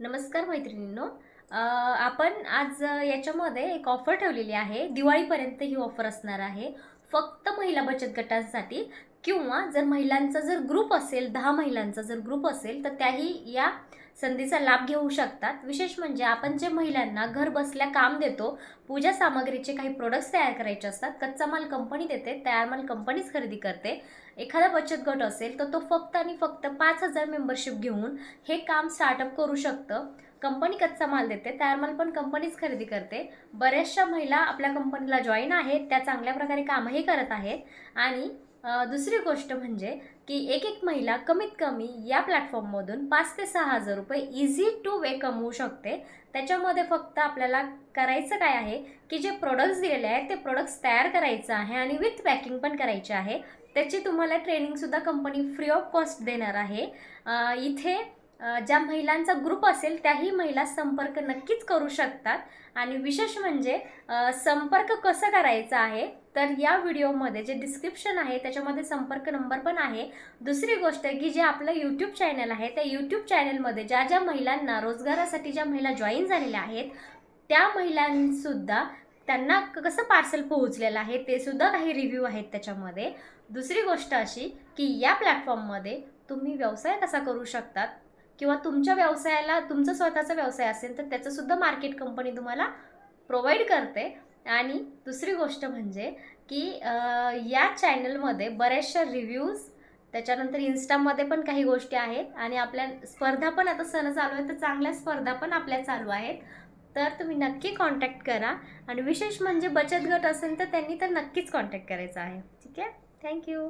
नमस्कार मैत्रिणींनो. आपण आज याच्यामध्ये एक ऑफर ठेवलेली आहे. दिवाळीपर्यंत ही ऑफर असणार आहे. फक्त महिला बचत गटांसाठी किंवा जर महिलांचा जर ग्रुप असेल दहा महिलांचा जर ग्रुप असेल तर त्याही या संधीचा लाभ घेऊ शकतात. विशेष म्हणजे आपण जे महिलांना घर बसल्या काम देतो पूजा सामग्रीचे काही प्रोडक्ट्स तयार करायचे असतात कच्चा माल कंपनी देते तयार माल कंपनीच खरेदी करते. एखादा बचत गट असेल तर तो फक्त आणि फक्त पाच हजार मेंबरशिप घेऊन हे काम स्टार्टअप करू शकतं. कंपनी कच्चा माल देते तयार माल पण कंपनीच खरेदी करते. बऱ्याचशा महिला आपल्या कंपनीला जॉईन आहेत त्या चांगल्या प्रकारे कामही करत आहेत. आणि दुसरी गोष्ट म्हणजे की एक एक महिला कमीत कमी या प्लॅटफॉर्ममधून पाच ते सहा हजार रुपये इझी टू वे कमवू शकते. त्याच्यामध्ये फक्त आपल्याला करायचं काय आहे की जे प्रोडक्ट्स दिलेले आहेत ते प्रोडक्ट्स तयार करायचं आहे आणि विथ पॅकिंग पण करायचे आहे. त्याची तुम्हाला ट्रेनिंगसुद्धा कंपनी फ्री ऑफ कॉस्ट देणार आहे. इथे ज्या महिलांचा ग्रुप असेल त्याही महिला संपर्क नक्कीच करू शकतात. आणि विशेष म्हणजे संपर्क कसं करायचा आहे तर या व्हिडिओमध्ये जे डिस्क्रिप्शन आहे त्याच्यामध्ये संपर्क नंबर पण आहे. दुसरी गोष्ट की जे आपलं यूट्यूब चॅनल आहे त्या यूट्यूब चॅनलमध्ये ज्या ज्या महिलांना रोजगारासाठी ज्या महिला जॉईन झालेल्या आहेत त्या महिलांसुद्धा त्यांना क- कसं पार्सल पोहोचलेलं आहे ते सुद्धा काही रिव्ह्यू आहेत त्याच्यामध्ये. दुसरी गोष्ट अशी की या प्लॅटफॉर्ममध्ये तुम्ही व्यवसाय कसा करू शकतात किंवा तुमच्या व्यवसायाला तुमचा स्वतःचा व्यवसाय असेल तर त्याचं सुद्धा मार्केट कंपनी तुम्हाला प्रोव्हाइड करते. आणि दुसरी गोष्ट म्हणजे की या चॅनलमध्ये बऱ्याचशा रिव्ह्यूज त्याच्यानंतर इन्स्टामध्ये पण काही गोष्टी आहेत आणि आपल्या स्पर्धा पण आता सण चालू आहे तर चांगल्या स्पर्धा पण आपल्या चालू आहेत. तर तुम्ही नक्की कॉन्टॅक्ट करा आणि विशेष म्हणजे बचत गट असेल तर त्यांनी तर नक्कीच कॉन्टॅक्ट करायचा आहे. ठीक आहे? थँक्यू